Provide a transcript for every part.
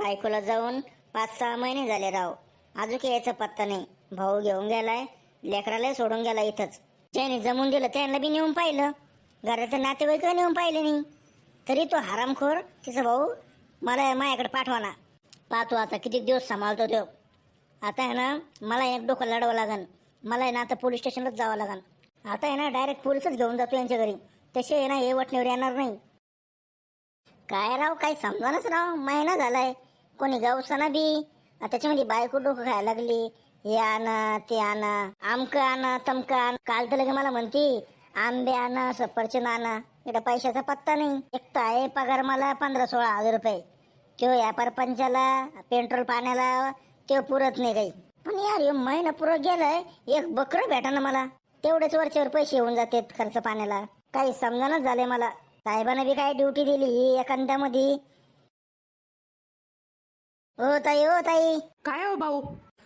बायकोला जाऊन पाच सहा महिने झाले राव. अजून यायचा पत्ता नाही. भाऊ घेऊन गेलाय लेकराला सोडून गेला इथंच. ज्याने जमून दिलं त्यांना बी नेऊन पाहिलं. घराचं नातेवाईक नेऊन पाहिले नाही. तरी तो हरामखोर तिचा भाऊ मला माझ्याकडे पाठवा ना पाहतो आता किती दिवस सांभाळतो तो. आता आहे ना मला एक डोकं लढावं लागन. मला आहे ना आता पोलीस स्टेशनलाच जावं लागन. आता आहे ना डायरेक्ट पोलीसच घेऊन जातो यांच्या घरी. तसे आहे ना हे वटणीवर येणार नाही. काय राव काही समजानच राव. महिना झालाय. कोणी गावसाना बी. त्याच्यामध्ये बायको डोकं खायला लागली. हे आणा ते आणा आमक आणा तमक आण. काल तर लगे मला म्हणती आंबे आणा सफरचंद आणा. इकडे पैशाचा पत्ता नाही. एक तर आहे पगार मला पंधरा सोळा हजार रुपये. तो या परपंचाला पेट्रोल पाण्याला ते पुरत नाही काही. पण यार हे महिना पुरत गेलाय एक बकरं भेटा ना मला. तेवढेच वरच्यावर पैसे येऊन जातात खर्च पाण्याला. काही समजानच झालंय मला. साहेबांना बी काय ड्युटी दिली ही एखाद्यामध्ये. ओ ताई ओ ताई. काय हो भाऊ?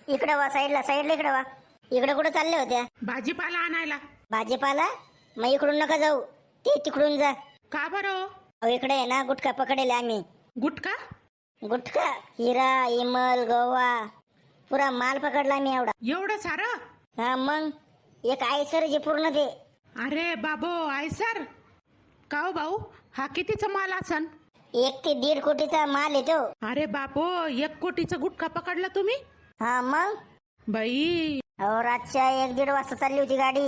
इकडे वा साईडला साईडला इकडे वा. इकडे कुठे चालल्या होत्या? भाजीपाला आणायला. भाजीपाला? मग इकडून नका जाऊ. ते तिकडून जा. का बरं अहो इकडे आहे ना गुटखा पकडेल आम्ही. गुटखा? गुटखा? हिरा इमल गोवा पुरा माल पकडला आम्ही एवढा. एवढं सारं? हा मग? एक आयसर जे पूर्ण ते. अरे बाबो आय सर का हो भाऊ? हा कितीचा माल असन? एक ते दीड कोटीचा माल येतो. अरे बापो एक कोटीचा गुटखा पकडला तुम्ही? हा मग? बाई. अहो रातच्या एक दीड वाजता चालली होती गाडी.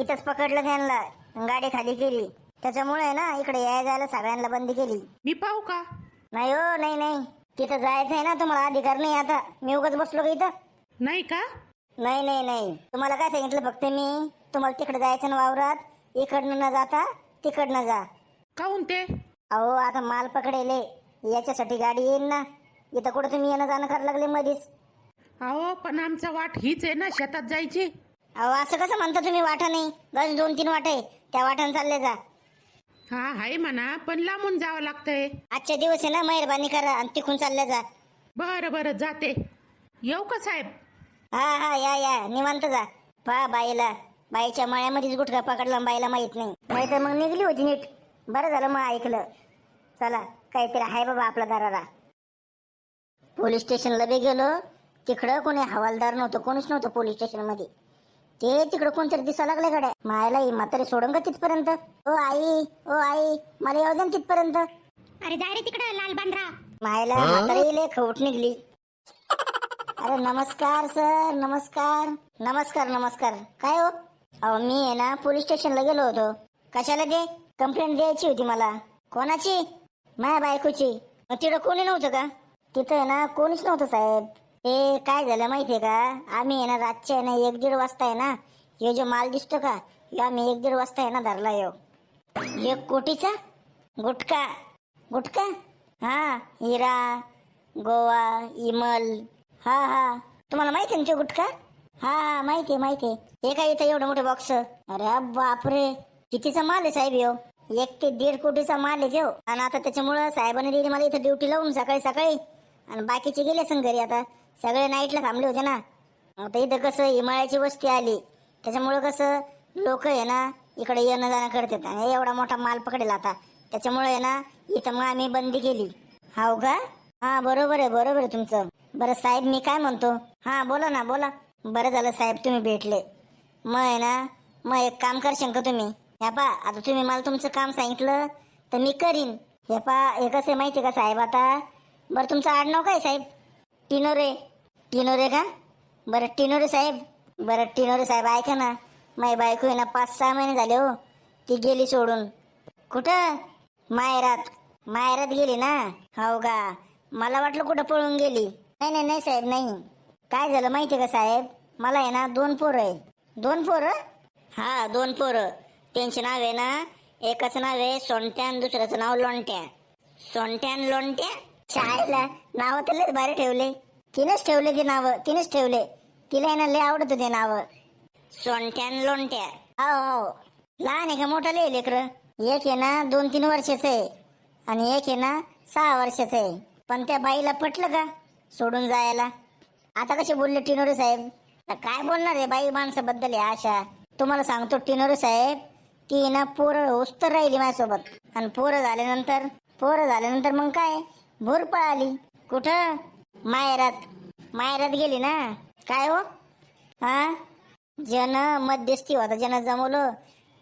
इथंच पकडलं त्यांना. गाडी खाली केली. त्याच्यामुळे आहे ना इकडे याय जायला सगळ्यांना बंदी केली. मी पाहू का? नाही हो नाही नाही. तिथं जायचं आहे ना तुम्हाला अधिकार नाही आता. मी उगाच बसलो का इथं? नाही का? नाही नाही नाही. तुम्हाला काय सांगितलं फक्त मी? तुम्हाला तिकडे जायचं ना वावरात? इकडनं न जाता तिकडनं जा. काहून ते? अहो आता माल पकडेले याच्यासाठी गाडी येईल ना. इथं कुठं तुम्ही येणं जाणं करायला लागले मधीच. अहो पण आमचा वाट हीच आहे ना शेतात जायची. अहो असं कसं म्हणता तुम्ही वाटा नाही? बस दोन तीन वाटे. आहे. त्या वाटाने चालले जा. हा आहे म्हणा पण लांबून जावं लागतंय. आजच्या दिवस आहे ना मेहरबानी करा आणि तिकून चालले जा. बरं बरं जाते. येऊ का साहेब? हा हा या या. निवांत जा. पहा बाईला. बाईच्या माळ्यामध्येच गुटखा पकडला आणि बाईला माहीत नाही. माहीत मग निघली होती नीट. बरं झालं मग ऐकलं. चला काहीतरी आहे बाबा आपला दाराला. पोलीस स्टेशनला बी गेलो. तिकडं कोणी हवालदार नव्हतं कोणीच नव्हतं पोलीस स्टेशनमध्ये ते तिकडं कोणतरी दिसा लागले गड्या. मायला ही म्हातारी सोडून का तिथपर्यंत. ओ आई ओ आई मला येऊ द्या ना तिथपर्यंत. अरे जाय रे तिकडे लाल बांद्रा. मायला म्हातारी लय खवट निघली. अरे नमस्कार सर नमस्कार. नमस्कार नमस्कार. काय हो? अहो मी आहे ना पोलीस स्टेशनला गेलो होतो. कशाला दे कंप्लेंट द्यायची होती मला. कोणाची? माझ्या बायकोची. मग कोणी नव्हतं का? तिथं आहे ना कोणीच नव्हतं साहेब. ते काय झालं माहितीये का? आम्ही आहे ना रातचे आहे ना एक दीड वाजता आहे ना हे जो माल दिसतो का हे आम्ही एक दीड वाजता आहे ना धरला येऊ. एक कोटीचा? गुटखा. गुटखा? हा हिरा गोवा इमल. हा हा. तुम्हाला माहिती आहे ना तो गुटखा? हा हा माहिती आहे माहिती आहे. हे काय इथं एवढं मोठं बॉक्स अरे बापरे. कितीचा माल आहे साहेब यो एक ते दीड कोटीचा माल आहे घेऊ आणि आता त्याच्यामुळं साहेबांनी दिली मला इथं ड्युटी लावून सकाळी सकाळी. आणि बाकीचे गेले असं घरी आता. सगळे नाईटला थांबले होते ना. आता इथं कसं हिमाळ्याची वस्ती आली. त्याच्यामुळं कसं लोक आहे ना इकडे येणं जाणं करतात. आणि एवढा मोठा माल पकडेल आता. त्याच्यामुळे आहे ना इथं मग आम्ही बंदी केली. हाव का? हा बरोबर आहे बरोबर आहे तुमचं. बरं साहेब मी काय म्हणतो? हा बोला ना बोला. बरं झालं साहेब तुम्ही भेटले. मग आहे ना मग एक काम करशील का तुम्ही? ह्या पा आता तुम्ही मला तुमचं काम सांगितलं तर मी करीन. हे पा हे कसं आहे माहिती आहे का साहेब आता? बरं तुमचं आडनाव काय साहेब? टिनोरे. टिनोरे का? बरं टिनोरे साहेब. बरं टिनोरे साहेब ऐका ना. माझी बायको आहे ना पाच सहा महिने झाले हो. ती गेली सोडून. कुठं? मायरात. मायरात गेली ना? हो का? मला वाटलं कुठं पळून गेली. नाही नाही नाही साहेब नाही. काय झालं माहिती आहे का साहेब? मला आहे ना दोन पोरं आहे. दोन पोरं? हा दोन पोरं. त्यांचे नाव आहे ना एकच नाव आहे सोनट्या आणि दुसऱ्याचं नाव लोणट्या सोनट्या आणि लोणट्या शाळेला नाव तर लय भारी ठेवले. तिनेच ठेवले ते नाव तिनेच ठेवले. तिला ना लय आवडत ते नाव. सोनट्या आणि लोणट्या हो हो. लहान आहे का मोठा लय लेकर? एक आहे ना दोन तीन वर्षाचं आहे. आणि एक आहे ना सहा वर्षाचं आहे. पण त्या बाईला पटलं का सोडून जायला? आता कसे बोलले टिनोरे साहेब? काय बोलणार आहे बाई माणसाबद्दल आहे आशा तुम्हाला सांगतो टिनोरे साहेब ती ना पोरं उस्तर राहिली माझ्यासोबत. आणि पोरं झाल्यानंतर पोरं झाल्यानंतर मग काय? भोर पळाली. कुठं? माहेरात. माहेरात गेली ना. काय हो? हा? जन मध्यस्थी होता जन जमवलं.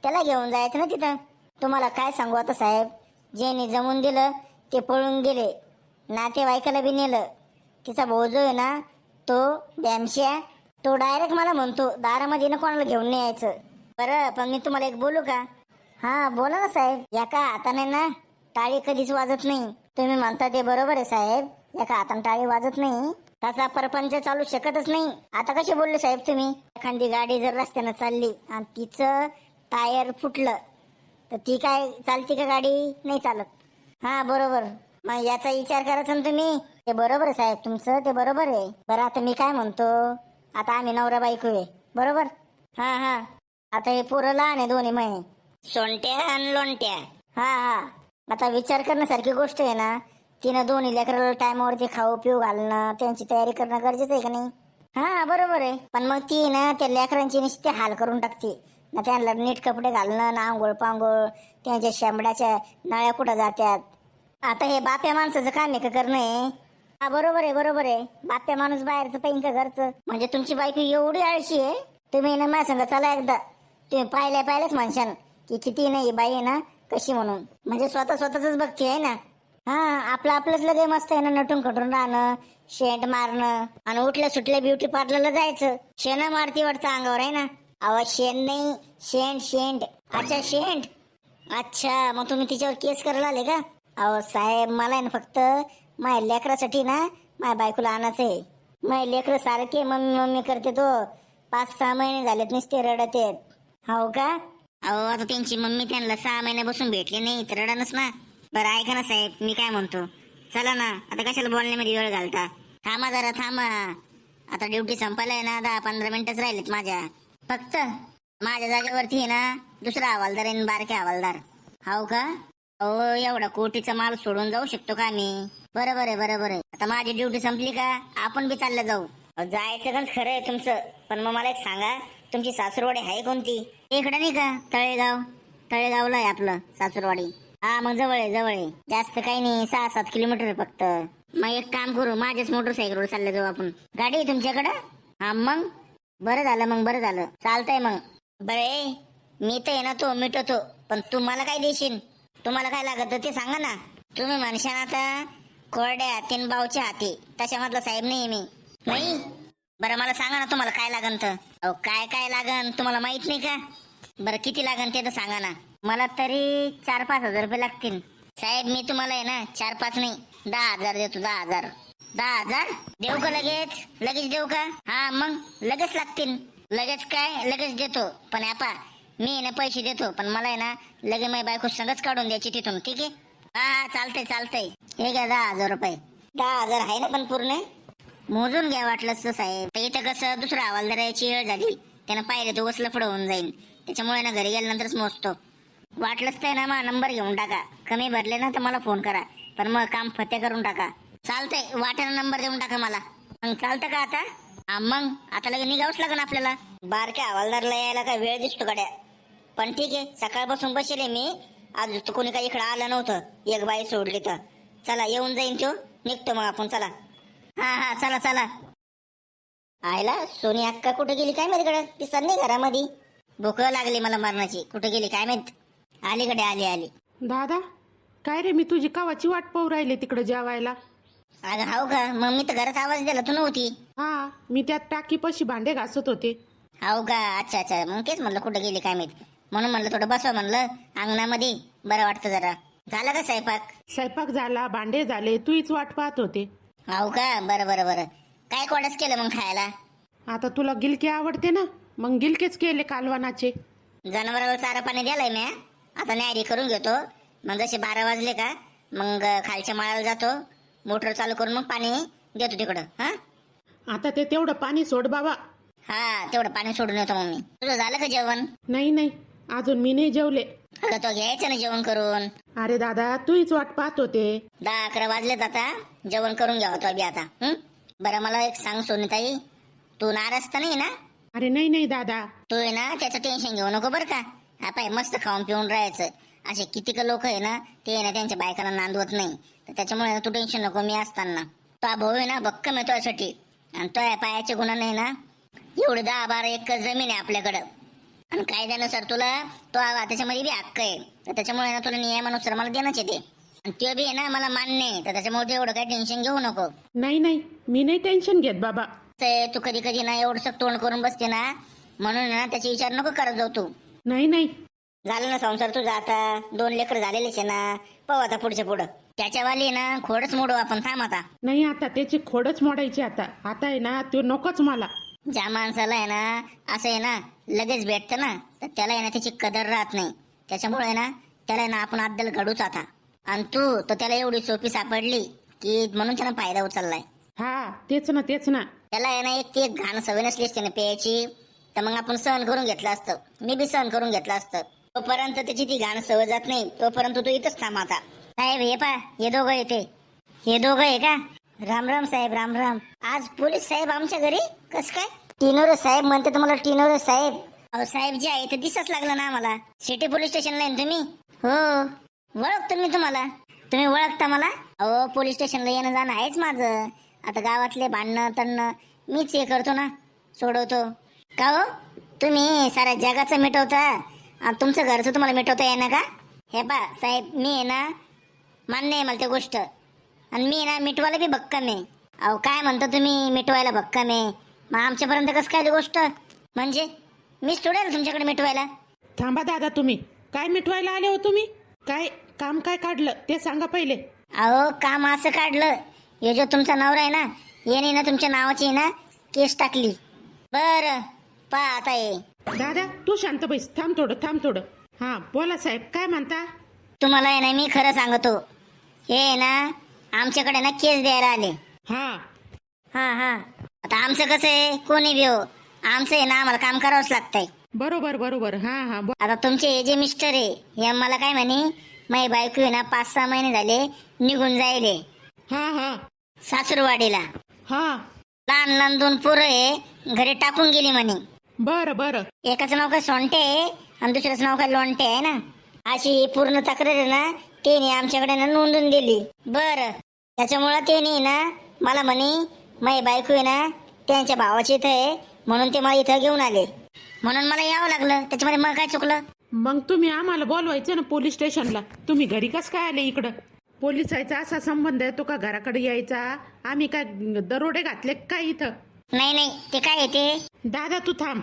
त्याला घेऊन जायचं ना तिथं. तुम्हाला काय सांगू आता साहेब? ज्याने जमून दिलं ते पळून गेले. नातेवाईकाला बी नेलं. तिचा भाऊ जो आहे ना तो डॅमश्या तो डायरेक्ट मला म्हणतो दारामध्ये ना कोणाला घेऊन न्यायचं यायचं. बरं पण मी तुम्हाला एक बोलू का? हा बोला ना साहेब. एका हाताने ना टाळी कधीच वाजत नाही. तुम्ही म्हणता ते बरोबर आहे साहेब. एका हाताने टाळी वाजत नाही. त्याचा परपंच चालू शकतच नाही. आता कसे बोलले साहेब तुम्ही? एखादी गाडी जर रस्त्यानं चालली आणि तिचं टायर फुटलं तर ती काय चालती का गाडी? नाही चालत. हा बरोबर. मग याचा विचार करायचा ना तुम्ही. ते बरोबर आहे साहेब तुमचं ते बरोबर आहे. बरं आता मी काय म्हणतो? आता आम्ही नवरा बायको आहे. बरोबर? हा हा. आता हे पोरं लहान आहे दोन्ही मय सोंट्या आणि लोंट्या. हा हा. आता विचार करण्यासारखी गोष्ट आहे ना. तिनं दोन्ही लेकराला टायमावरती खाऊ पिऊ घालणं त्यांची तयारी करणं गरजेचं आहे का नाही? हा बरोबर आहे. पण मग ती ना त्या लेकरांची नुसती हाल करून टाकते. ना त्यांना नीट कपडे घालणं ना आंघोळ पांघोळ त्यांच्या शेंबड्याच्या नळ्या कुठं जात्यात. आता हे बाप्या माणसाचं काम आहे का करणं आहे हा बरोबर आहे बरोबर आहे. बाप्या माणूस बाहेरचं पाहिजे का घरचं. म्हणजे तुमची बायको एवढी आळशी आहे? तुम्ही ना माझ्या संग चला एकदा. ते पाहिले पाहिल्याच म्हणशाल की किती नाही बाई आहे ना कशी म्हणून. म्हणजे स्वतः स्वतःच बघते आहे ना. हा आपलं आपलंच लगे मस्त आहे ना नटून खटून राहणं शेंट मारणं आणि उठल्या सुटल्या ब्युटी पार्लरला जायचं. शेण मारती वाटतं अंगावर आहे ना. अहो शेण नाही शेंट शेंट अच्छा शेंट अच्छा मग तुम्ही तिच्यावर केस करायला आले का? अहो साहेब मला आहे ना फक्त माझ्या लेकरासाठी ना माझ्या बायकोला आणायचं आहे. माझे लेकरं सारखे मम्मी मम्मी करते तो. पाच सहा महिने झालेत नुसते रडत आहेत. हो का? अहो आता त्यांची मम्मी त्यांना सहा महिन्यापासून भेटली नाही तर रडणच ना. बरं ऐका ना साहेब मी काय म्हणतो? चला ना आता कशाला बोलण्यामध्ये वेळ घालता? थांबा जरा थांबा. आता ड्युटी संपायला आहे ना दहा पंधरा मिनिटच राहिलेत माझ्या. फक्त माझ्या जागेवरती आहे ना दुसरा हवालदार आहे आणि बारके हवालदार. हो का? अहो एवढा कोटीचा माल सोडून जाऊ शकतो का मी बरोबर आहे बरोबर आहे आता माझी ड्युटी संपली का? आपण बी चाललं जाऊ. जायचं गंज खरं आहे तुमचं पण मग मला एक सांगा. तुमची सासूरवाडी आहे कोणती? इकडे नाही का? तळेगाव. तळेगावला आहे आपलं सासूरवाडी. हा मग जवळ आहे जवळ आहे. जास्त काही नाही सहा सात किलोमीटर फक्त. मग एक काम करू माझ्याच मोटरसायकलवर चालले जाऊ आपण. गाडी आहे तुमच्याकडं? हा मग? बरं झालं मग बरं झालं. चालतंय मग. बरे मी तर आहे ना तो मिटवतो पण तुम्हाला काय देशील? तुम्हाला काय लागत ते सांगा ना. तुम्ही म्हणशान आता कोरड्या हातीन बावच्या हाती. तशामधला साहेब नाही मी. नाही? बरं मला सांगा ना तुम्हाला काय लागन तर. अहो काय काय लागन? तुम्हाला माहीत नाही का? बरं किती लागन ते तर सांगा ना. मला तरी चार पाच हजार रुपये लागतील. साहेब मी तुम्हाला आहे ना चार पाच नाही दहा हजार देतो दहा हजार. दहा हजार? देऊ का लगेच? लगेच देऊ का? हा मग लगेच लागतील. लगेच काय? लगेच देतो. पण आपा मी आहे ना पैसे देतो. पण मला आहे ना लगे माझी बायको संगच काढून द्यायची तिथून ठीक आहे? हा हा चालतंय चालतंय. हे घ्या दहा हजार रुपये. दहा हजार आहे ना पण पूर्ण? मोजून घ्या वाटलंच तर साहेब. इथं कसं दुसरा हवालदाराची वेळ झाली. त्यानं पाहिलं तो कसलं पुढं होऊन जाईल त्याच्यामुळे ना घरी गेल्यानंतरच मोजतो. वाटलंच तर ना मग नंबर घेऊन टाका. कमी भरले ना तर मला फोन करा. पण मग काम फते करून टाका. चालतंय. वाट्यानं नंबर देऊन टाका मला. मग चालतं का आता? हा मग? आता लगे निघावंच लागेल आपल्याला. बारक्या हवालदारला यायला काय वेळ दिसतो गाड्या पण ठीक आहे. सकाळपासून बसले मी. आज तर कोणी काही इकडे आलं नव्हतं. एक बाई सोडली तर. चला येऊन जाईन तो निघतो मग आपण. चला. हा हा चला चला. आयला सोनी अक्का कुठे गेली काय माहिती कडे ती सन्नी घरामध्ये. भूक लागली मला मरणाची. कुठे गेली काय माहीत? अलीकडे आली आली. दादा काय रे मी तुझी कावाची वाट पाहू राहिले तिकडे जेवायला? अगं हाव का? मग मी तर घरात आवाज दिला तू नव्हती. हा मी त्यात टाकीपाशी भांडे घासत होते. हाव का? अच्छा अच्छा. मग तेच म्हणलं कुठे गेली काय माहीत? म्हणून म्हणलं थोडं बसवा म्हणलं अंगणामध्ये. बरं वाटतं जरा. झालं का स्वयंपाक? स्वयंपाक झाला भांडे झाले तूच वाट पाहत होते. हाव का? बरं बरं बरं. काय कोडच केलं मग खायला? आता तुला गिलके आवडते ना? मग गिलकेच केले कालवानाचे. जनावराला चारा पाणी द्यालाय मी आता न्यारी करून घेतो. मग जसे बारा वाजले का मग खालच्या माळाला जातो. मोटर चालू करून मग पाणी देतो तिकडं हा? आता ते तेवढं पाणी सोड बाबा. हा तेवढं पाणी सोडून येतो मग मी. तुझं झालं का जेवण? नाही नाही. अजून मी नाही जेवले. अगं तो घ्यायचं ना जेवण करून. अरे दादा तूच वाट पाहत होते. दहा अकरा वाजलेत आता. जेवण करून घ्यावं तो बी आता. हं? बरं मला एक सांग सोनीताई. तू नाराज तर नाही ना? अरे नाही नाही दादा. तू आहे ना त्याचं टेन्शन घेऊ नको बरं का. हा पाय मस्त खाऊन पिऊन राहायचं. असे कितीक लोक आहे ना ते आहे ना त्यांच्या बायकांना नांदवत नाही. तर त्याच्यामुळे ना तू टेन्शन नको मी असताना. तो भाऊ आहे ना भक्कम आहे तुझ्यासाठी. आणि तो पायाच्या गुणाने ना. एवढं दहा बारा एकर जमीन आहे आपल्याकडं. आणि कायद्यानुसार तुला? तो आवा त्याच्यामध्ये बी हक्क आहे. तर त्याच्यामुळे ना तुला नियमानुसार मला देणंच येते आणि ते बी आहे ना मला मान्य आहे. तर त्याच्यामुळे एवढं काही टेन्शन घेऊ नको. नाही नाही. मी नाही टेन्शन घेत बाबा. ते तू कधी कधी ना एवढंसं तोंड करून बसते ना म्हणून ना त्याचे विचार नको करत जाऊ तू. नाही नाही. झालं ना संसार तुझा आता. दोन लेकर झालेलेच आहे ना. पाहू आता पुढच्या पुढं. त्याच्यावाली ना खोडच मोडू आपण. थांब आता. नाही आता त्याची खोडच मोडायची आता. आता आहे ना तो नकोच मला. ज्या माणसाला आहे ना असं आहे ना लगेच भेटतं ना तर त्याला आहे ना त्याची कदर राहत नाही. त्याच्यामुळे आहे ना त्याला आहे ना आपण अद्दल घडूच आता. आणि तू तर त्याला एवढी सोपी सापडली की म्हणून त्यानं फायदा उचललाय. हा तेच ना तेच ना. त्याला आहे ना एक ती एक घाण सवय नसली असते ना प्यायची. तर मग आपण सहन करून घेतलं असतं. मी बी सहन करून घेतलं असतं. तोपर्यंत त्याची ती घाण सवय जात नाही. तोपर्यंत तू इथंच थांब आता. साहेब हे पा हे दोघं येते हे दोघं आहे का? राम राम साहेब राम राम. आज पोलीस साहेब आमच्या घरी? कस काय? टिनोरे साहेब म्हणते तुम्हाला टिनोरे साहेब. अहो साहेब जे आहे ते दिसच लागलं ना आम्हाला. सिटी पोलीस स्टेशनला आहे ना तुम्ही? हो. ओळखतो मी तुम्हाला. तुम्ही ओळखता मला? अहो पोलीस स्टेशनला येणं जाणं आहेच माझं. आता गावातले भांडणं तणणं मीच हे करतो ना सोडवतो. का हो? तुम्ही साऱ्या जगाचं मिटवता? आणि तुमचं घरचं तुम्हाला मिटवता येईना का? हे पा साहेब मी आहे ना मान्य आहे मला ते गोष्ट. आणि मी ना मिटवायला बी भक्कम आहे. अहो काय म्हणता तुम्ही मिटवायला भक्कम आहे. मग आमच्यापर्यंत कसं काय ती गोष्ट? म्हणजे? मीच थोडेल तुमच्याकडे मिटवायला. थांबा दादा तुम्ही. काय मिटवायला आले हो तुम्ही? काय काम काय काढलं? ते सांगा पहिले. अहो काम असं काढलं. हे जो तुमचा नवरा आहे ना याने ना तुमच्या नावाची ना केस टाकली. बर पा आता ये दादा तू शांत बैस. थांब थोडं थांब थोडं. हा बोला साहेब काय म्हणता? तुम्हाला आहे ना मी खरं सांगतो. हे ना आमच्याकडे ना केस द्यायला आले. हा. हा हा. आता आमचं कसं आहे? कोणी बी हो. आमचं आहे ना आम्हाला काम करावंच लागतंय. बरोबर बरोबर. हा हा. बो- आता तुमचे हे जे मिस्टर आहे हे मला काय म्हणे? माझी बायको आहे ना पाच सहा महिने झाले निघून जायले. हा हा. सासूरवाडीला. हा. लहान लहान दोन पोरं आहे घरी टाकून गेली म्हणे. बरं बरं. एकाचं नाव काय सोंटे आहे आणि दुसऱ्याचं नाव काय लोंटे आहे ना? अशी पूर्ण तक्रार आहे ना त्याने आमच्याकडे ना नोंदून दिली. बर. त्याच्यामुळं त्याने ना मला म्हणे माझी बायको आहे ना त्यांच्या भावाची इथं आहे म्हणून ते मला इथं घेऊन आले. म्हणून मला यावं लागलं त्याच्यामध्ये मग काय चुकलं? मग तुम्ही आम्हाला बोलवायचं ना पोलीस स्टेशनला. तुम्ही घरी कस काय आले इकडं? पोलिसाचा असा संबंध आहे तो का घराकडे यायचा? आम्ही काय दरोडे घातले काय इथं? नाही नाही ते काय येते दादा तू थांब.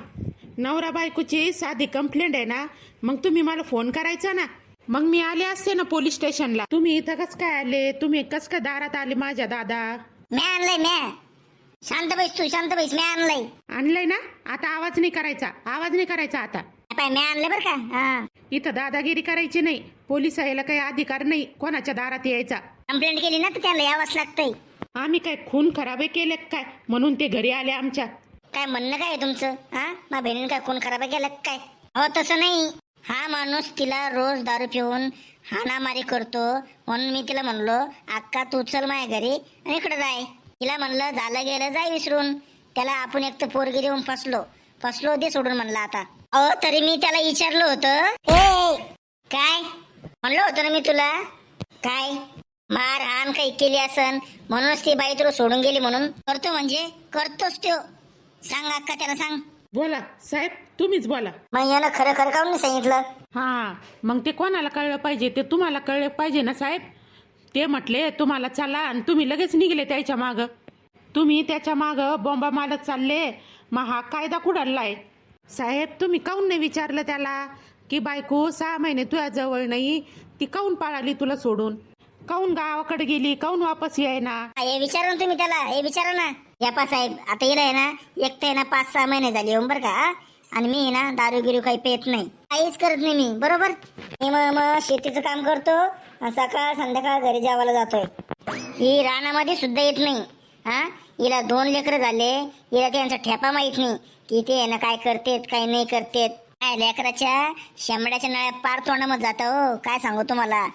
नवरा बायकोची साधी कंप्लेंट आहे ना मग तुम्ही मला फोन करायचा ना. मग मी आले असते ना पोलीस स्टेशनला. तुम्ही इथं कस काय आले? तुम्ही कस काय दारात आले माझ्या दादा? म्या आणलंय म्या. शांत बैस तू शांत बैस म्या आणलंय. आणलंय ना? आता आवाज नाही करायचा आवाज नाही करायचा आता. पाय म्या आणलंय बरं का? हा. इथं दादागिरी करायची नाही पोलीस यायला काही अधिकार नाही कोणाच्या दारात यायचा? कंप्लेंट केली ना तर त्याला यावंच लागतंय. आम्ही काय खून खराबे केले का काय? म्हणून ते घरी आले आमच्या. काय म्हणणं काय आहे तुमचं? हा? माझ्या बहिणीने काय खून खराब केला का काय? हो तसं नाही. हा माणूस तिला रोज दारू पिऊन हाणामारी करतो. म्हणून मी तिला म्हणलो अक्का तू चल माझ्या घरी आणि इकडे जाय तिला म्हणलं झालं गेलं जाय विसरून. त्याला आपण एक तर पोरगी देऊन फसलो. फसलो दे सोडून म्हणलं आता. अहो तरी मी त्याला विचारलं होतं. ए काय? म्हणलं होतं ना मी तुला. काय? मार हान काही केली असन? म्हणूनच ती बाई तुला सोडून गेली म्हणून. करतो म्हणजे? करतोच तो सांग अक्का त्याला सांग. बोला साहेब तुम्हीच बोला. मग यानं खरं खरं काऊन नाही सांगितलं? हा मग ते कोणाला कळलं पाहिजे? ते तुम्हाला कळलं पाहिजे ना साहेब? ते म्हटले तुम्हाला चला आणि तुम्ही लगेच निघले त्याच्या माग. तुम्ही त्याच्या माग बॉम्बा मारत चालले. मग हा कायदा कुडाललाय साहेब तुम्ही काऊन नाही विचारलं त्याला की बायको सहा महिने तुझ्या जवळ नाही. ती काऊन पाळाली तुला सोडून? काऊन गावाकडे गेली? काऊन वापस याय ना हे विचारा ना तुम्ही त्याला हे विचारा ना. यापा साहेब आता येलाय आहे ना एक तर आहे ना पाच सहा महिने झाले होम बरं का आणि मी आहे ना दारू गिरू काही पेत नाही. काहीच करत नाही मी बरोबर? मी मग मग शेतीचं काम करतो सकाळ संध्याकाळ घरी जेवायला जातोय. ही रानामध्ये सुद्धा येत नाही. हा? हिला दोन लेकरं झाले. हिला त्यांचा ठेपा माहीत नाही. की ते आहे ना काय करतेत काय नाही करतेत. काय लेकराच्या शेंबड्याच्या नळ्या पार तोंडामध्ये जातं हो? काय सांगू तुम्हाला?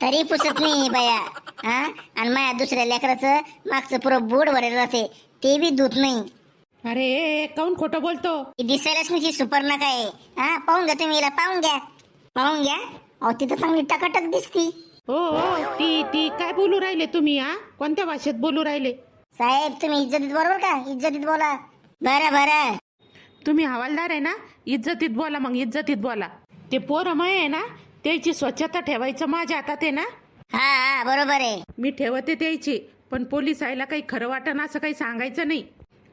तरी पुसत नाही बाया. हा? आणि माझ्या दुसऱ्या लेकराचं मागचं पुरं बोड भरेल राहते ते बी धुत नाही. अरे काऊन खोटं बोलतो? ही दिसायलाच नाही सुपर्ण काय हा? पाहून घ्या तुम्ही हिला पाहून घ्या. पाहून घ्या. अहो तिथं चांगली टकाटक दिसती. हो हो ती ती काय बोलू राहिले तुम्ही हा? कोणत्या भाषेत बोलू राहिले? साहेब तुम्ही इज्जतीत बरोबर का? इज्जतीत बोला. बरं बरं. तुम्ही हवालदार आहे ना? इज्जतीत बोला मग इज्जतीत बोला. ते पोरमय आहे ना त्याची स्वच्छता ठेवायचं माझ्या हातात आहे ना? हा हा बरोबर आहे. मी ठेवते त्याची पण पोलीस आयला काही खरं वाटण असं काही सांगायचं नाही.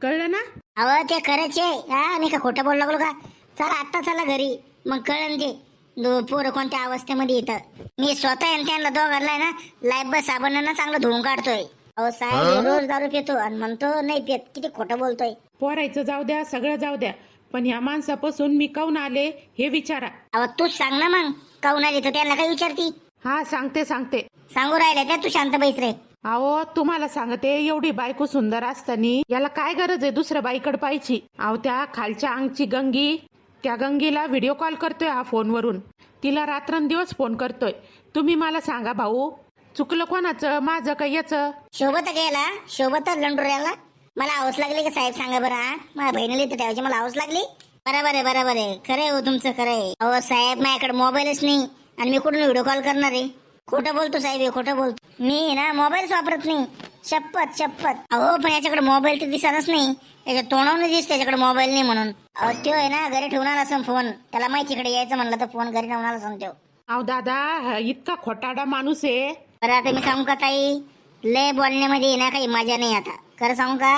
कळलं ना? अहो ते खरंच आहे. हा मी का खोटं बोललो लागलो का? चला आत्ता चला घरी. मग कळन ते. दो- पोरं कोणत्या अवस्थेमध्ये येतं? मी स्वतः त्यांना दोघांना आहे ना लाईफ बस साबण ना चांगलं धुवून काढतोय. अहो साहेब रोज दारू पितो आणि म्हणतो नाही पित. किती खोटं बोलतोय. पोरायचं जाऊ द्या सगळं जाऊ द्या. पण ह्या माणसापासून मी काऊन आले हे विचारा. अहो तूच सांग ना मग काऊन आली तर त्यांना काय विचारती? हा सांगते सांगते. सांगू राहिल्या त्या तू शांत बैस रे. अहो तुम्हाला सांगते एवढी बायको सुंदर असताना याला काय गरज आहे दुसऱ्या बाईकडे पाहिजे अहो त्या खालच्या अंगची गंगी त्या गंगीला व्हिडिओ कॉल करतोय हा फोनवरून. तिला रात्रंदिवस फोन करतोय. तुम्ही मला सांगा भाऊ चुकलं कोणाचं? माझं काय याचं? शोभत गेला शोभत लंडुऱ्याला मला हौस लागली का साहेब? सांगा बरं हा. माझ्या बहिणीला इथं ठेवायची मला हौस लागली? बरोबर आहे बरोबर आहे. खरं आहे हो तुमचं खरं आहे. अहो साहेब माझ्याकडे मोबाईलच नाही आणि मी कुठून व्हिडिओ कॉल करणार आहे? खोटं बोलतो साहेब हे खोटं बोलतो. मी ना मोबाईलच वापरत नाही. शपथ शपथ. अहो पण याच्याकडे मोबाईल तर दिसतच नाही. त्याच्या तोंडावून दिसत त्याच्याकडे मोबाईल नाही म्हणून. अहो त्यो आहे ना घरी ठेवणार असं फोन. त्याला माहिती इकडे यायचं म्हणलं तर फोन घरी ठेवणार असं त्यो. अहो दादा हा इतका खोटाडा माणूस आहे. बरं आता मी सांगू का ताई? लय बोलण्यामध्ये ना काही मजा नाही आता. खरं सांगू का?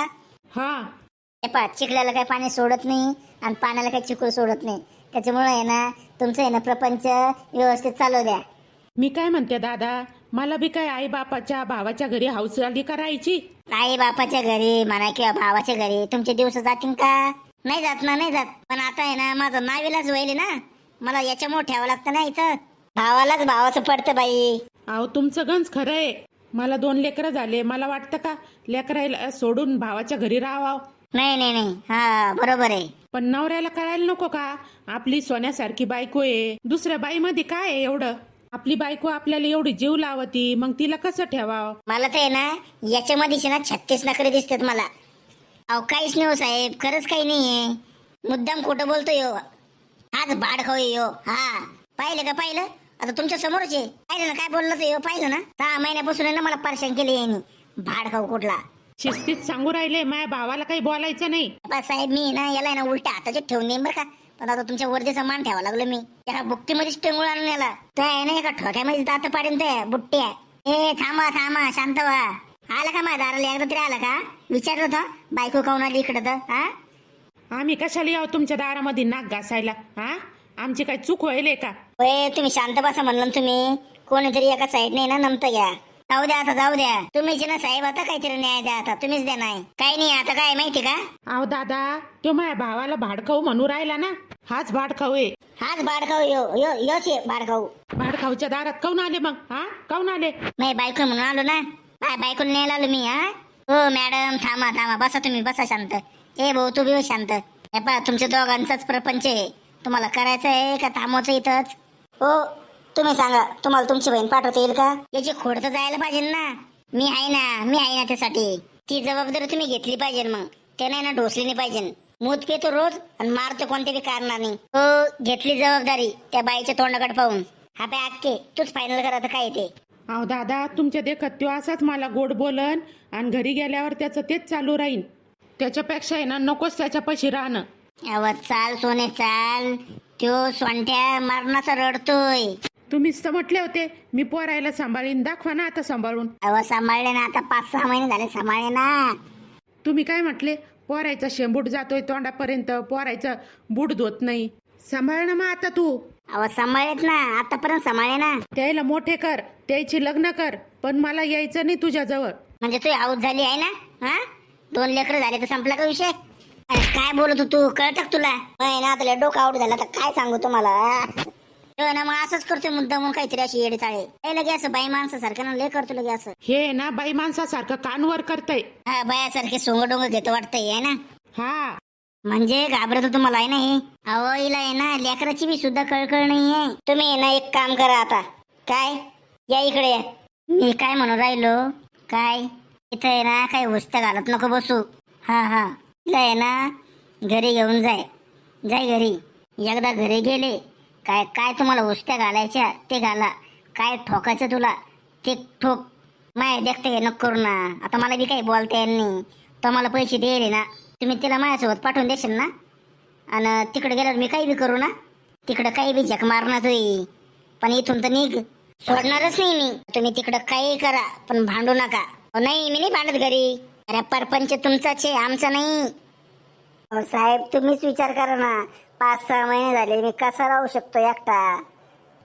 हा. हे पा चिखल्याला काही पाणी सोडत नाही आणि पाण्याला काही चिखल सोडत नाही. त्याच्यामुळे आहे ना तुमचं आहे ना प्रपंच व्यवस्थित चालू द्या. मी काय म्हणते दादा? मला बी काय आई बापाच्या भावाच्या घरी हाऊस आली करायची? आई बापाच्या घरी म्हणा किंवा भावाच्या घरी. तुमचे दिवस जातील का? नाही जात ना नाही जात. पण आता आहे ना माझं नावीलाच व्हायले ना. मला याच्यामुळे ठेवावं लागतं ना इथं. भावालाच भावाचं पडतं बाई. अहो तुमचं गंज खरं आहे. मला दोन लेकरं झाले. मला वाटतं का लेकरायला सोडून भावाच्या घरी राहावं? नाही नाही नाही. हा बरोबर आहे. पण नवऱ्याला कळायला नको का? आपली सोन्यासारखी बायको आहे. दुसऱ्या बाईमध्ये काय आहे एवढं? आपली बायको आपल्याला एवढी जीव लावती मग तिला कसं ठेवावं? मला तर आहे ना याच्यामध्येच ना छत्तीस नखरे दिसतात मला. अहो काहीच नाही हो साहेब खरंच काही नाहीये. मुद्दाम खोटं बोलतोय हो. हाच भाड खाऊ यो हा. पाहिलं का पाहिलं? आता तुमच्या समोरच आहे. पाहिलं ना काय बोललं तर यो पाहिलं ना. सहा महिन्यापासून आहे ना मला परेशान केले यांनी. भाड खाऊ कुठला? शिस्तीत सांगू राहिले माझ्या भावाला काही बोलायचं नाही. बा साहेब मी ना याला आहे ना उलट्या हाताचे ठेवून देईन बरं का. पण आता तुमच्या वर्दीचा मान ठेवा लागलो मी. एका बुट्टीमध्येच टेंगूळ आणून याला तो आहे ना एका ठोक्यामध्ये दात पाडेन ते बुट्ट्या ए थांबा थांबा शांत व्हा. आला का माझ्या दाराला? एकदा तरी आला का? विचारलं होतं? बायको काऊन आली इकडं तर हा? आम्ही कशाला यावं तुमच्या दारामध्ये नाक घासायला हा? आमची काय चूक व्हायले का? होय तुम्ही शांत बसा म्हणलं ना तुम्ही. कोणीतरी एका साईडने ना नमतं घ्या. जाऊ द्या आता जाऊ द्या तुम्हीच ना साहेब आता काहीतरी न्याय द्या आता. तुम्हीच द्या नाही. काही नाही आता काय माहिती का? अहो दादा तो माझ्या भावाला भाडखाऊ म्हणू राहिला ना. हाच भाडखाऊ आहे. हाच बाडखाऊ यो यो योच आहे बाडखाऊ भाडखाऊच्या दारात काऊन आले मग? हा? काऊन आले? नाही बायको म्हणून आलो ना. बाय बायकोला न्यायला आलो मी हा? हो मॅडम थांबा थांबा बसा तुम्ही बसा शांत. ए भाऊ तू बी हो शांत. हे पा तुमच्या दोघांचाच प्रपंच आहे. तुम्हाला करायचं आहे का थांबवायचं इथंच? हो तुम्ही सांगा तुम्हाला तुमची बहीण पाठवता येईल का? याची खोड तर जायला पाहिजे ना. मी आहे ना मी आहे ना त्यासाठी. ती जबाबदारी तुम्ही घेतली पाहिजे मग. ते नाही ना ढोसली नाही पाहिजे. मूत पितो रोज आणि मारतो कोणत्या बी कारणाने. हो घेतली जबाबदारी त्या बाईच्या तोंडाकडे पाहून. हा बॅ अक्के तूच फायनल करा तर काय ते. अहो दादा तुमच्या देखत तो असाच मला गोड बोलन आणि घरी गेल्यावर त्याचं तेच चालू राहीन. त्याच्यापेक्षा आहे ना नकोच त्याच्यापाशी राहणं. अव चाल सोने चाल. त्यो सोंट्या मरणाचा रडतोय. तुम्हीच तर म्हटले होते मी पोरायला सांभाळीन दाखवा ना आता सांभाळून. सांभाळले ना आता पाच सहा महिने झाले सांभाळले ना. तुम्ही काय म्हटले? पोरायचा शेंबूट जातोय तोंडापर्यंत पोरायचं बूट धुत नाही. सांभाळ ना मग आता तू. अव सांभाळलेत ना आतापर्यंत सांभाळले ना. त्याला मोठे कर त्याची लग्न कर पण मला यायचं नाही तुझ्याजवळ. म्हणजे तू आऊत झाली आहे ना? हा? दोन लेकर झाले तर संपला का विषय? अरे काय बोलत होतो? तू कळत तुला? होय ना तुला डोकं आऊट झाला तर काय सांगू तुम्हाला? ना मग असंच करतोय मुद्दा म्हणून काहीतरी अशी येडे चाळे. हे लगे असं बाई माणसासारखं ना लय करतो लगे असं. हे ना बाई माणसासारखं कानवर करतय. हा बायासारखे सोंग डोंग घेतो वाटतंय आहे ना? हा. म्हणजे घाबरत तुम्हाला आहे ना हे अहो हिला आहे ना लेकराची बी सुद्धा कळकळ नाहीये. तुम्ही आहे ना एक काम करा आता. काय? या इकडे या. मी काय म्हणून राहिलो? काय? इथं आहे ना काही हुस्त घालत नको बसू. हा हा. हिला आहे ना घरी घेऊन जाय. जाय घरी. एकदा घरी गेले. काय काय तुम्हाला हुस्त्या घालायच्या? ते घाला. काय ठोकायचं तुला? ते ठोक. माय देखते हे नको करू ना. आता मला बी काही बोलता येईल नाही. तो मला पैसे द्यायले ना. तुम्ही तिला माझ्यासोबत पाठवून देशाल ना? आणि तिकडे गेल्यावर मी काही बी करू ना? तिकडं काही बी झक मारणार तुम्ही पण इथून तर निघ. सोडणारच नाही मी. तुम्ही तिकडं काही करा पण भांडू नका. नाही मी नाही भांडत घरी. अरे परपंच तुमचाच आहे आमचा नाही. साहेब तुम्हीच विचार करा ना. पाच सहा महिने झाले मी कसा राहू शकतो एकटा?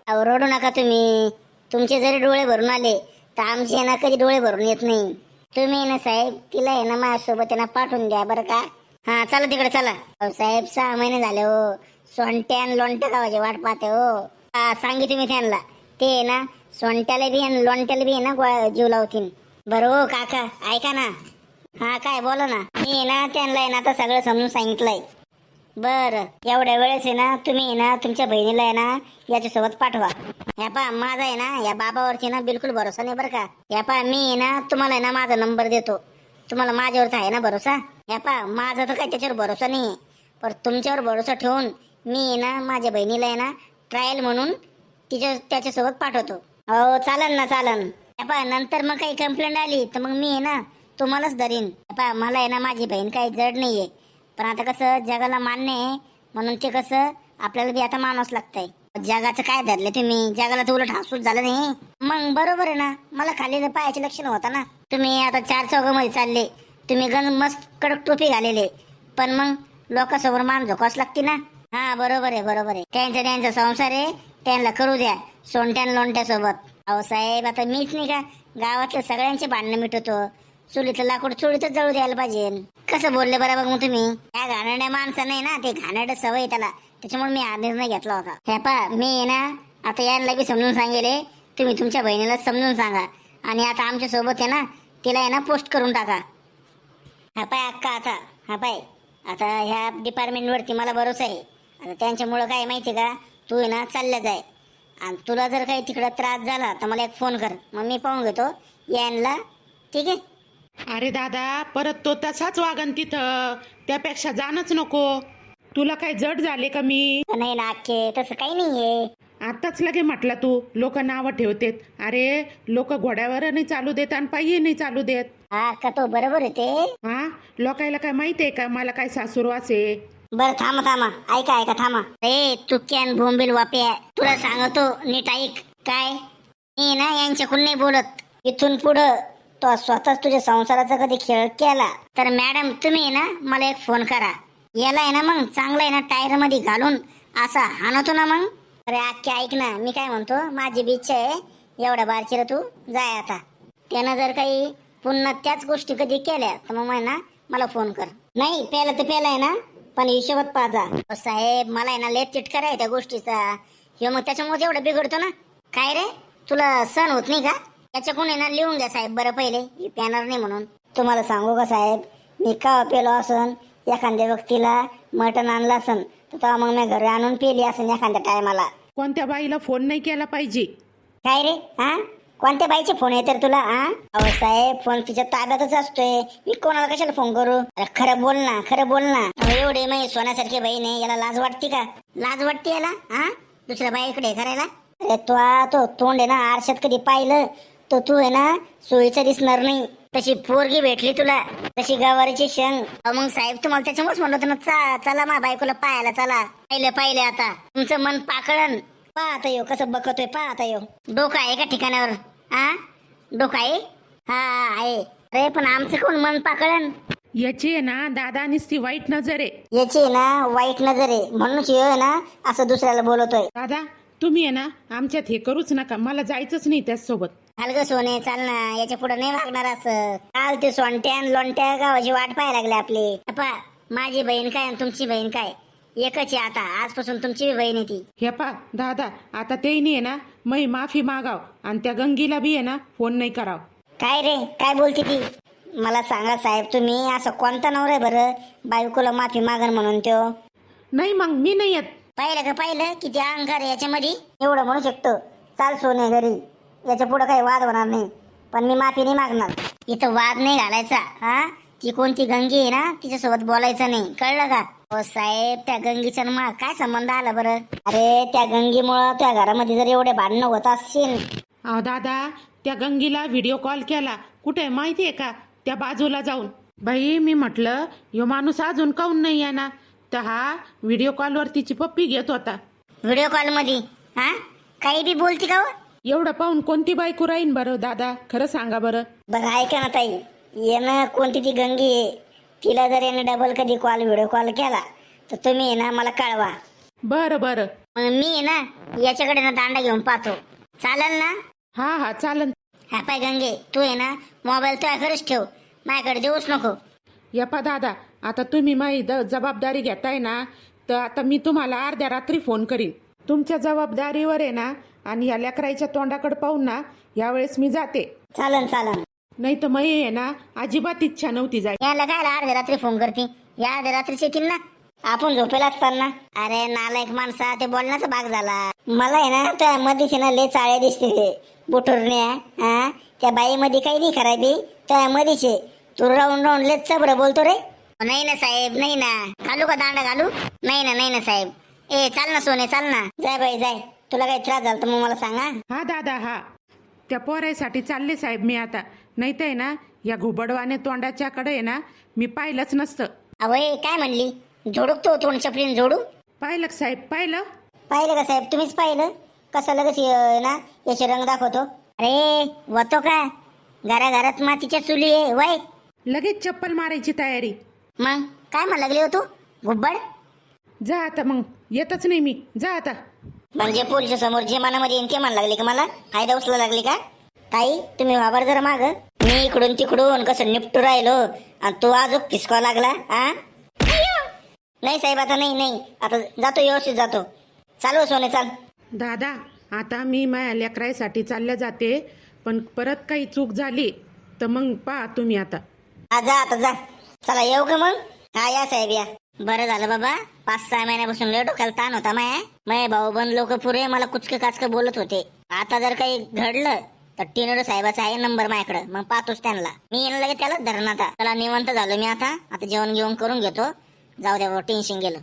अहो रडू नका तुम्ही. तुमचे जरी डोळे भरून आले तर आमचे ना कधी डोळे भरून येत नाही. तुम्ही ना साहेब तिला आहे ना माझ्यासोबत आहे ना पाठवून द्या बरं का? हा चला तिकडे चला. अहो साहेब सहा महिने झाले हो. सोंट्यान लोंट्या गावाची वाट पाहते हो. हा सांगी तुम्ही त्यांना. ते आहे ना सोंट्याला बी आणि लोंट्याला बी आहे ना गोळ्या जीव लावतील. बरं हो काका ऐका ना. हा काय बोला ना. मी आहे ना त्यांना आहे ना आता सगळं समजून सांगितलंय. बर एवढ्या वेळेस आहे ना तुम्ही आहे ना तुमच्या बहिणीला आहे ना याच्यासोबत पाठवा या पा माझा आहे ना या बाबावरची ना बिलकुल भरोसा नाही बरं का या पा मी आहे ना तुम्हाला आहे ना माझा नंबर देतो तुम्हाला माझ्यावरचा आहे ना भरोसा या पा माझा तर काही त्याच्यावर भरोसा नाही आहे पण तुमच्यावर भरोसा ठेवून मी आहे ना माझ्या बहिणीला आहे ना ट्रायल म्हणून तिच्या त्याच्यासोबत पाठवतो हो चालन ना चालन या पा नंतर मग काही कंप्लेंट आली तर मग मी आहे ना तुम्हालाच धरीन या पा मला आहे ना माझी बहीण काही जड नाहीये पण आता कसं जगाला मान्य आहे म्हणून ते कसं आपल्याला बी आता माणूस लागतंय. जगाचं काय धरलं तुम्ही? जगाला तर उलट हसूच झालं नाही. मग बरोबर आहे ना? मला खाली पायाचे लक्षण होता ना तुम्ही आता चार चौघामध्ये चालले. तुम्ही गन मस्त कडक टोपी घालेले. पण मग लोकांसमोर मान झोकावच लागते ना? हा बरोबर आहे बरोबर आहे. त्यांचा त्यांचा संसार आहे त्यांना करू द्या सोंट्यान लोंट्या सोबत अहो साहेब आता मीच नाही का? गावातले सगळ्यांचे भांडणं मिटवतो. चुलीतलं लाकूड चुलीतच जळू द्यायला पाहिजे. कसं बोलले बरं बघ मग तुम्ही? या घाणेरड्या माणसं नाही ना ते घाणेरडं सवय त्याला. त्याच्यामुळे मी हा निर्णय घेतला होता. हे पा मी आहे ना आता यांना बी समजून सांगेले. तुम्ही तुमच्या बहिणीला समजून सांगा. आणि आता आमच्यासोबत आहे ना तिला आहे ना पोस्ट करून टाका. हा पाय अक्का आता. हा पाय. आता ह्या डिपार्टमेंटवरती मला भरोसा आहे. आता त्यांच्यामुळं काय माहिती का? तू आहे ना चालल्या जाय. आणि तुला जर काही तिकडं त्रास झाला तर मला एक फोन कर. मग मी पाहून घेतो. यांना. ठीक आहे? अरे दादा परत तो तसाच वागन तिथं. त्यापेक्षा जाणच नको. तुला काय जड झाले का मी? नाही ना अख्खे तसं काही नाहीये. आताच लगे म्हटला तू लोक नावं ठेवतेत. अरे लोक घोड्यावर नाही चालू देत आणि पायी नाही चालू देत. हा का तो बरोबर आहे ते? हा? लोकायला काय माहितीये का? मला काय सासूरवास आहे बरं थांबा थांबा. ऐका ऐका थांबा. ए तुक्यान भोंबील वाप्या तुला सांगतो नीट ऐक. काय? मी ना यांच्याकडून नाही बोलत. इथून पुढं तो स्वतःच तुझ्या संसाराचा कधी खेळ केला? तर मॅडम तुम्ही आहे ना मला एक फोन करा. याला आहे ना मग चांगला आहे ना टायरमध्ये घालून असा हाणतो ना मग. अरे आख्या ऐक ना मी काय म्हणतो माझी बी इच्छा आहे. एवढ्या बारचीला तू जाय आता. त्यानं जर काही पुन्हा त्याच गोष्टी कधी केल्या तर मग ना मला फोन कर. नाही प्याला तर प्याला आहे ना पण हिशोबात पाजा. साहेब मला आहे ना लेट चिटकार आहे त्या गोष्टीचा. हे मग त्याच्यामुळे एवढं बिघडतो ना. काय रे? तुला सण होत नाही का? त्याच्याकडून आहे ना लिहून घ्या साहेब बरं पहिले. प्यानार नाही म्हणून. तुम्हाला सांगू का साहेब मी का पेलो असन? एखाद्या व्यक्तीला मटण आणलं असन तर तेव्हा मग मी घरी आणून पेली असन एखाद्या टायमाला. कोणत्या बाईला फोन नाही केला पाहिजे? काय रे हा? कोणत्या बाईचे फोन येतात तुला हा? अहो साहेब फोन तिच्या ताब्यातच असतोय. मी कोणाला कशाला फोन करू? अरे खरं बोल ना खरं बोल ना. एवढे माही सोन्यासारखी बहीण आहे याला लाज वाटते का? लाज वाटते याला हा? दुसऱ्या बाईकडे करायला? अरे तो तो तोंड आहे ना आरशात कधी पाहिलं? तर तू आहे ना सोयीचं दिसणार नाही. तशी पोरगी भेटली तुला तशी गवारीची शेंग. मग साहेब तुम्हाला त्याच्यामुळेच म्हणलं होतं ना चा चला मा बायकोला पाहायला चला. पाहिलं पाहिलं आता. तुमचं मन पाकळन. पाहता येऊ कसं बघतोय पाहता येऊ डोकं आहे का ठिकाणावर? हा डोकं आहे? हा आहे. अरे पण आमचं कोण मन पाकळन? याची आहे ना दादा नुसती वाईट नजर. आहे याची आहे ना वाईट नजर. आहे म्हणूनच ह्यो आहे ना असं दुसऱ्याला बोलवतोय. दादा तुम्ही आहे ना आमच्यात हे करूच नका. मला जायचंच नाही त्याचसोबत. हलग सोने चाल ना याच्यापुढे नाही वागणार असं. काल ते सोंट्यान लोंट्या गावाची वाट पाहायला लागली आपली. अप्पा माझी बहीण काय आणि तुमची बहीण काय? एकच आहे आता आजपासून तुमची बी बहीण आहे ती. हे पा दादा आता ते नाही आहे ना? मै माफी मागाव आणि त्या गंगीला बी आहे ना फोन नाही कराव. काय रे काय बोलती ती? मला सांगा साहेब तुम्ही असं कोणता नवरा आहे बरं? बायकोला माफी मागन म्हणून त्यो. नाही मग मी नाही येत. पाहिलं का पाहिलं? किती अहंकार आहे याच्यामध्ये. एवढं म्हणू शकतो. चाल सोने घरी. याच्यापुढे काही वाद होणार नाही. पण मी माफी नाही मागणार. इथं वाद नाही घालायचा हा? ती कोणती गंगी आहे ना तिच्यासोबत बोलायचं नाही. कळलं का? हो साहेब त्या गंगीचा मग काय संबंध आला बरं? अरे त्या गंगीमुळं त्या घरामध्ये जर एवढे भांडणं होत असतील. अहो दादा त्या गंगीला व्हिडिओ कॉल केला. कुठे माहिती आहे का? त्या बाजूला जाऊन. बाई मी म्हटलं ह्यो माणूस अजून काऊन नाही आहे ना तर हा व्हिडिओ कॉलवर तिची पप्पी घेत होता. व्हिडिओ कॉलमध्ये हा? काही बी बोलती का हो? एवढं पाहून कोणती बायको राहीन बरं दादा? खरं सांगा बरं. बरं ऐका ना ताई. येणं कोणती ती गंगी आहे? तिला जर यानं डबल कधी कॉल व्हिडिओ कॉल केला तर तुम्ही आहे ना मला कळवा. बरं बरं. मग मी आहे ना याच्याकडे ना दांडा घेऊन पाहतो. चालेल ना? हा हा चालन हा पाय गंगे तू आहे ना मोबाईल तुझ्या घरीच ठेव. माझ्याकडे देऊच नको. यपा दादा आता तुम्ही माझी द- जबाबदारी घेताय ना तर आता मी तुम्हाला अर्ध्या रात्री फोन करीन. तुमच्या जबाबदारीवर आहे ना आणि या लेकराईच्या तोंडाकडे पाहून ना यावेळेस मी जाते. चालन चालन. नाही तर मग आहे ना अजिबात इच्छा नव्हती जाय याला काय अर्ध्या रात्री फोन करते? या अर्ध्या रात्रीच येतील ना? आपण झोपेला असताना. अरे नालायक माणसा ते बोलण्याचा भाग झाला. मला आहे ना त्या मध्येच आहे ना ले चाळे दिसते बुटुरण्या हा? त्या बाई मध्ये काही नाही खराबी. त्या मध्येच आहे. तू राहून राहून लेच चबड बोलतो रे. नाही ना साहेब नाही ना. घालू का दांडा घालू? नाही ना नाही ना साहेब. ए चाल ना सोने चाल ना. जाय बाई जाय. तुला काही त्रास झाला तर मग मला सांगा हा? दादा हा. त्या पोरायसाठी चालले साहेब मी आता. नाही तर ना या घुबडवाने तोंडाच्याकडे आहे ना मी पाहिलंच नसतं. अवय काय म्हणली? झोडूक तो तोंड चपलीन झोडू? पाहिलं का साहेब? पाहिलं? पाहिलं का साहेब? तुम्हीच पाहिलं? कसं लगेच अं, ना याचे रंग दाखवतो? अरे वतो का? घराघरात मातीच्या चुली आहे वय. लगेच चप्पल मारायची तयारी. मग? काय म्हणा लागली हो तू? गुब्बड जा आता मग. येतच नाही मी. जा आता. म्हणजे पोलीस समोर जे मनामध्ये येईन ते म्हणा लागले का मला? फायदा उचला लागली का? ताई तुम्ही वावर जरा माग. मी इकडून तिकडून कसं निपटू राहिलो. आणि तू आजूक फिसकावा लागला आ? नाही साहेब आता नाही नाही. आता जातो व्यवस्थित जातो. चालू सोने चाल. दादा आता मी माझ्या लेकरायसाठी चालल्या जाते पण परत काही चूक झाली तर मग पहा तुम्ही आता. हा जा आता जा. चला येऊ का मग? हा या साहेब या. बरं झालं बाबा. पाच सहा महिन्यापासून लय डोक्याला ताण होता माया. माय भाऊ बंद लोक पुरे मला कुचके काचके बोलत होते. आता जर काही घडलं तर टिनोड साहेबाचा आहे नंबर माझ्याकडे. मग पाहतोच त्यांना. मी येणं लगेच त्यालाच धरण आता. त्याला निवंत झालो मी आता. आता जेवण घेऊन करून घेतो. जाऊ द्या टेन्शन गेलं.